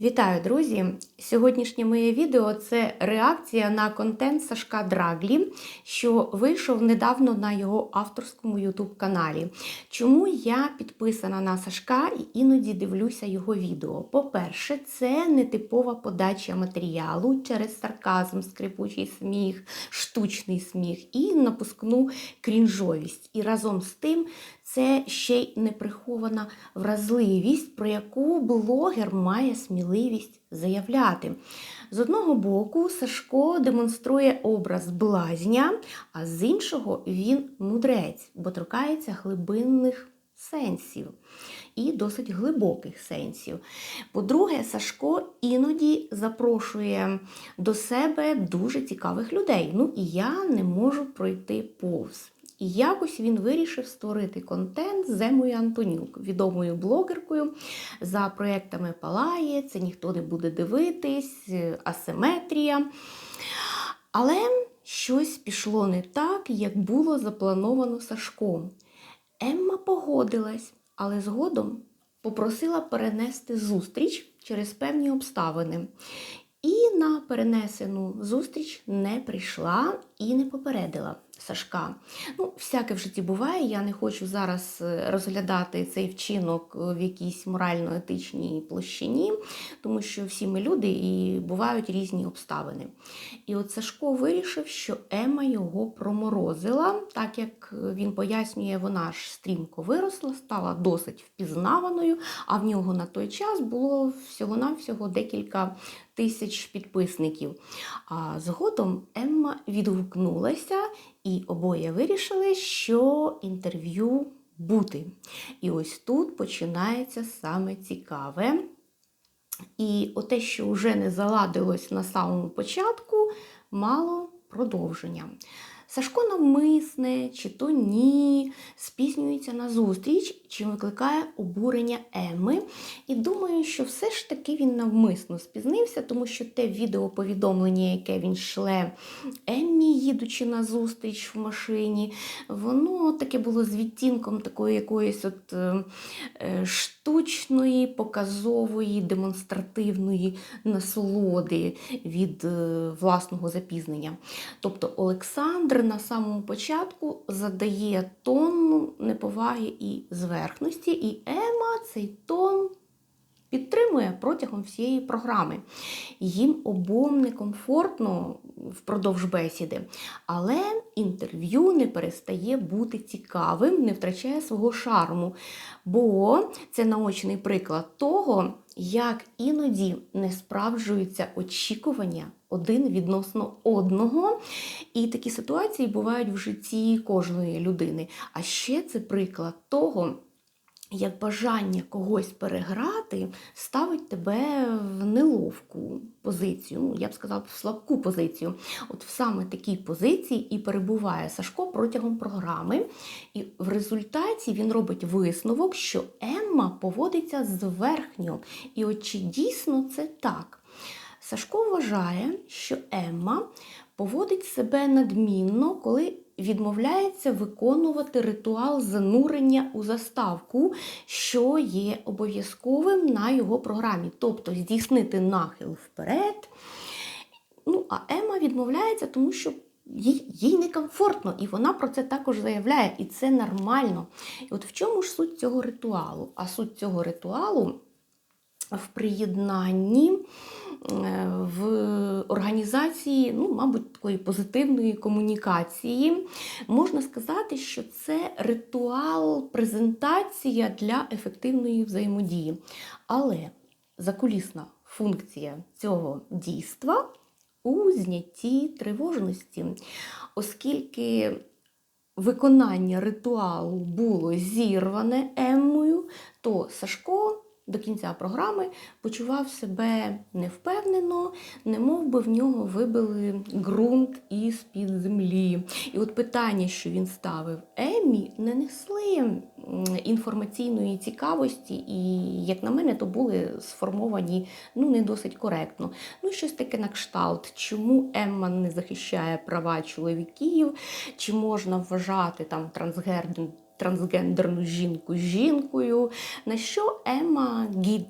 Вітаю, друзі! Сьогоднішнє моє відео це реакція на контент Сашка Драглі, що вийшов недавно на його авторському YouTube каналі. Чому я підписана на Сашка і іноді дивлюся його відео? По-перше, це нетипова подача матеріалу через сарказм, скрипучий сміх, штучний сміх і напускну крінжовість. І разом з тим це ще й неприхована вразливість, про яку блогер має сміливість заявляти. З одного боку, Сашко демонструє образ блазня, а з іншого він мудрець, бо торкається глибинних сенсів. І досить глибоких сенсів. По-друге, Сашко іноді запрошує до себе дуже цікавих людей. Ну і я не можу пройти повз. І якось він вирішив створити контент з Емою Антонюк, відомою блогеркою за проєктами Палає, це ніхто не буде дивитись, асиметрія. Але щось пішло не так, як було заплановано Сашком. Емма погодилась, але згодом попросила перенести зустріч через певні обставини. І на перенесену зустріч не прийшла і не попередила Сашка. Ну, всяке в житті буває. Я не хочу зараз е, розглядати цей вчинок в якійсь морально-етичній площині, тому що всі ми люди і бувають різні обставини. І от Сашко вирішив, що Ема його проморозила, так як він пояснює, вона ж стрімко виросла, стала досить впізнаваною, а в нього на той час було всього-навсього декілька тисяч підписників. А згодом Емма відгукнулася, і обоє вирішили, що інтерв'ю бути. І ось тут починається саме цікаве. І оте, що вже не заладилось на самому початку, мало продовження. Сашко навмисне, чи то ні, спізнюється на зустріч, чим викликає обурення Еми. І думаю, що все ж таки він навмисно спізнився, тому що те відеоповідомлення, яке він шле Еммі, їдучи на зустріч в машині, воно таке було з відтінком такої якоїсь от е, е, штучної, показової, демонстративної насолоди від е, власного запізнення. Тобто Олександр на самому початку задає тон неповаги і зверхності, і Ема цей тон підтримує протягом всієї програми. Їм обом некомфортно впродовж бесіди, але інтерв'ю не перестає бути цікавим, не втрачає свого шарму. Бо це наочний приклад того, як іноді не справджуються очікування один відносно одного. І такі ситуації бувають в житті кожної людини. А ще це приклад того, як бажання когось переграти ставить тебе в неловку позицію, ну, я б сказала, в слабку позицію. От в саме такій позиції і перебуває Сашко протягом програми. І в результаті він робить висновок, що Емма поводиться зверхньо. І от чи дійсно це так? Сашко вважає, що Емма поводить себе надмінно, коли відмовляється виконувати ритуал занурення у заставку, що є обов'язковим на його програмі, тобто здійснити нахил вперед. Ну, а Ема відмовляється, тому що їй, їй некомфортно, і вона про це також заявляє, і це нормально. І от в чому ж суть цього ритуалу? А суть цього ритуалу в приєднанні. Е, в організації, ну, мабуть, такої позитивної комунікації. Можна сказати, що це ритуал, презентація для ефективної взаємодії. Але закулісна функція цього дійства у знятті тривожності, оскільки виконання ритуалу було зірване Еммою, то Сашко до кінця програми почував себе невпевнено, не би в нього вибили ґрунт із-під землі. І от питання, що він ставив Емі, не несли інформаційної цікавості, і, як на мене, то були сформовані ну, не досить коректно. Ну, щось таке на кшталт, чому Емма не захищає права чоловіків, чи можна вважати там трансгендерних трансгендерну жінку жінкою. На що Ема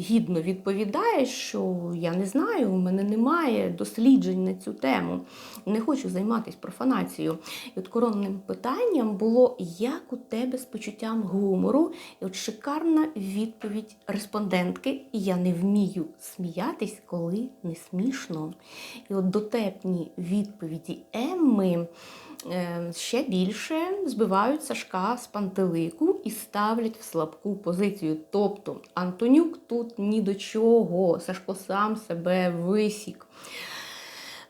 гідно відповідає, що я не знаю, у мене немає досліджень на цю тему, не хочу займатися профанацією. І от коронним питанням було, як у тебе з почуттям гумору? І от шикарна відповідь респондентки: я не вмію сміятись, коли не смішно. І от дотепні відповіді Емми ще більше збивають Сашка з пантелику і ставлять в слабку позицію. Тобто Антонюк тут ні до чого, Сашко сам себе висік.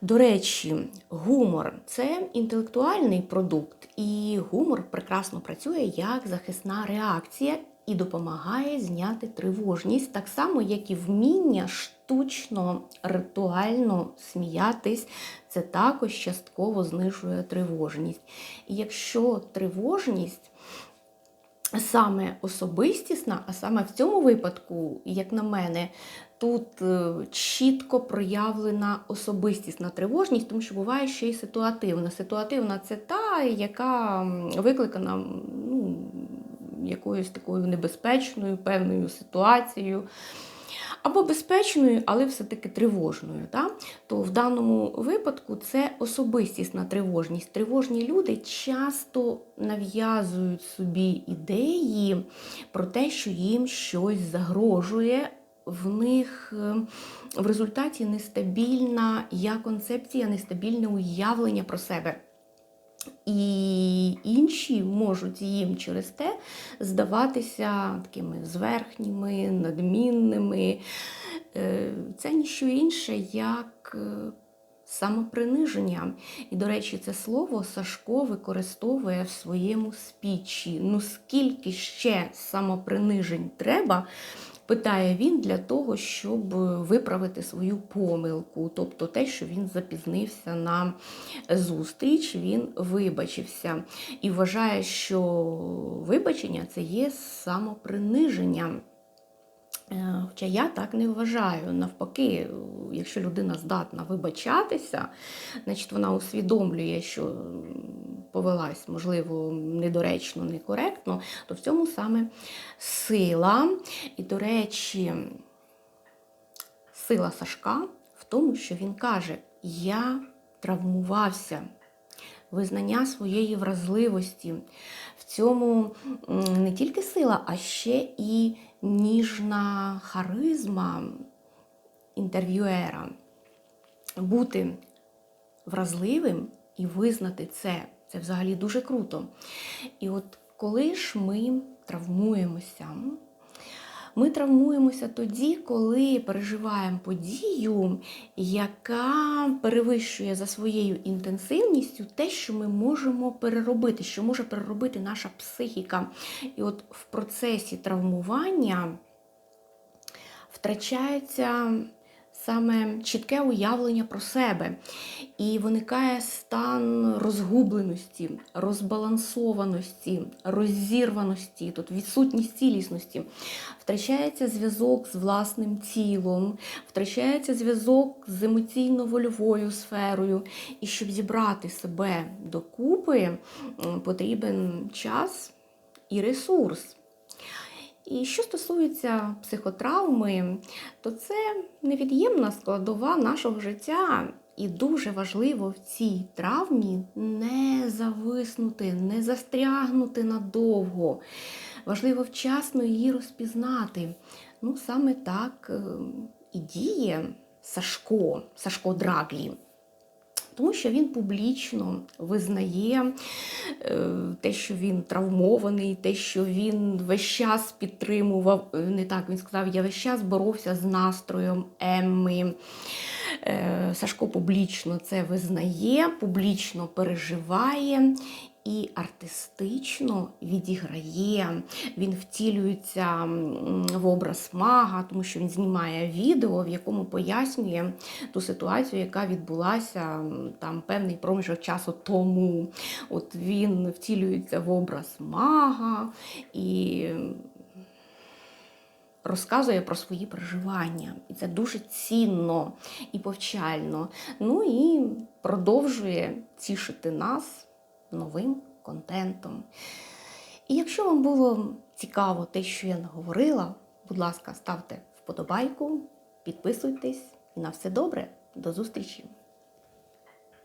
До речі, гумор це інтелектуальний продукт, і гумор прекрасно працює як захисна реакція і допомагає зняти тривожність, так само, як і вміння штучно, ритуально сміятись. Це також частково знижує тривожність. І якщо тривожність саме особистісна, а саме в цьому випадку, як на мене, тут е, чітко проявлена особистісна тривожність, тому що буває ще й ситуативна. Ситуативна це та, яка викликана ну, якоюсь такою небезпечною певною ситуацією. Або безпечною, але все-таки тривожною. Та? То в даному випадку це особистісна тривожність. Тривожні люди часто нав'язують собі ідеї про те, що їм щось загрожує. В них е, в результаті нестабільна я концепція, нестабільне уявлення про себе. І інші можуть їм через те здаватися такими зверхніми, надмінними. Е, Це ніщо інше, як е, самоприниження. І, до речі, це слово Сашко використовує в своєму спічі. Ну скільки ще самопринижень треба? Питає він для того, щоб виправити свою помилку, тобто те, що він запізнився на зустріч, він вибачився і вважає, що вибачення це є самоприниження. Е, Хоча я так не вважаю. Навпаки, якщо людина здатна вибачатися, значить вона усвідомлює, що повелась, можливо, недоречно, некоректно, то в цьому саме сила. І, до речі, сила Сашка в тому, що він каже: Я травмувався. Визнання своєї вразливості. В цьому не тільки сила, а ще і ніжна харизма інтерв'юера. Бути вразливим і визнати це це взагалі дуже круто. І от коли ж ми травмуємося, ми травмуємося тоді, коли переживаємо подію, яка перевищує за своєю інтенсивністю те, що ми можемо переробити, що може переробити наша психіка. І от в процесі травмування втрачається саме чітке уявлення про себе. І виникає стан розгубленості, розбалансованості, розірваності, тут відсутність цілісності. Втрачається зв'язок з власним тілом, втрачається зв'язок з емоційно-вольовою сферою. І щоб зібрати себе докупи, потрібен час і ресурс. І що стосується психотравми, то це невід'ємна складова нашого життя. І дуже важливо в цій травмі не зависнути, не застрягнути надовго. Важливо вчасно її розпізнати. Ну, саме так е, і діє Сашко, Сашко Драглі. Тому що він публічно визнає е, те, що він травмований, те, що він весь час підтримував, е, не так він сказав, я весь час боровся з настроєм Емми. Е, Сашко публічно це визнає, публічно переживає. І артистично відіграє, він втілюється в образ мага, тому що він знімає відео, в якому пояснює ту ситуацію, яка відбулася там певний проміжок часу тому. От він втілюється в образ мага і розказує про свої переживання. І це дуже цінно і повчально. Ну і продовжує тішити нас новим контентом. І якщо вам було цікаво те, що я наговорила, будь ласка, ставте вподобайку, підписуйтесь і на все добре. До зустрічі!